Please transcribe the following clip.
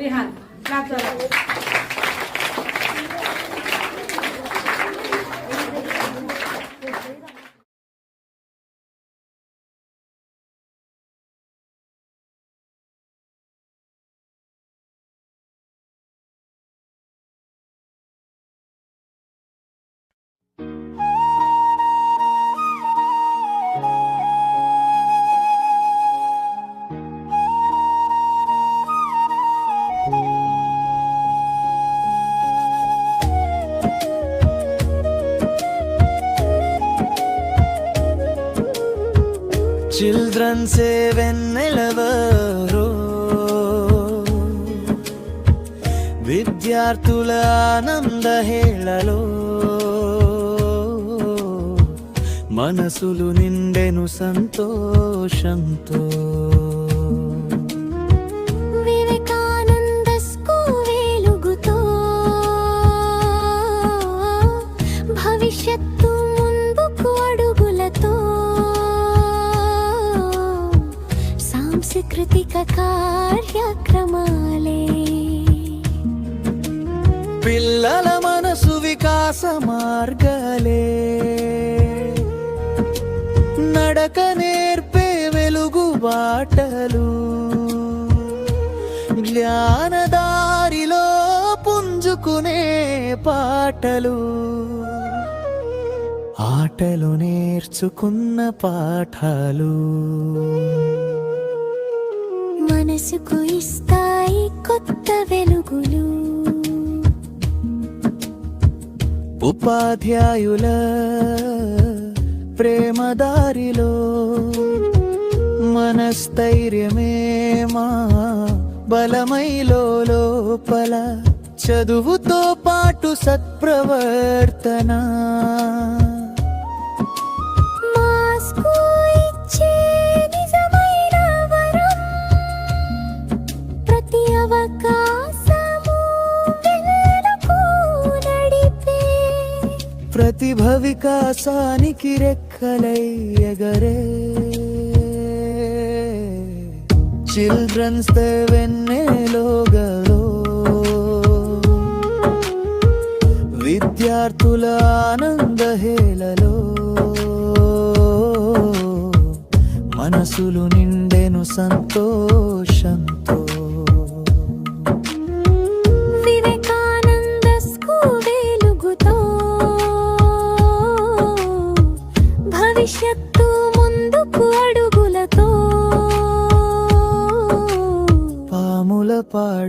厉害，拿住了 చిల్డ్రన్సే వెన్నెలవరో విద్యార్థుల ఆనంద హేళలో మనసులు నిండెను సంతోషంతో సాంస్కృతిక కార్యక్రమాలే. పిల్లల మనసు వికాస మార్గాలే. నడక నేర్పే వెలుగు బాటలు. జ్ఞానదారిలో పుంజుకునే పాటలు. ఆటలు నేర్చుకున్న పాఠాలు. మనసుకు ఇస్తాయి కొత్త వెలుగులు. ఉపాధ్యాయుల ప్రేమదారిలో మనస్థైర్యమే మా బలమైలో లోపల చదువుతో పాటు సత్ప్రవర్తనా. ప్రతిభ వికాసానికి రెక్కలై చిల్డ్రన్స్ వెన్నెలోగలో. విద్యార్థుల ఆనంద హేళలో. మనసులు నిండెను సంతో. భవిష్యత్తు ముందుకు అడుగులతో. పాముల పాడు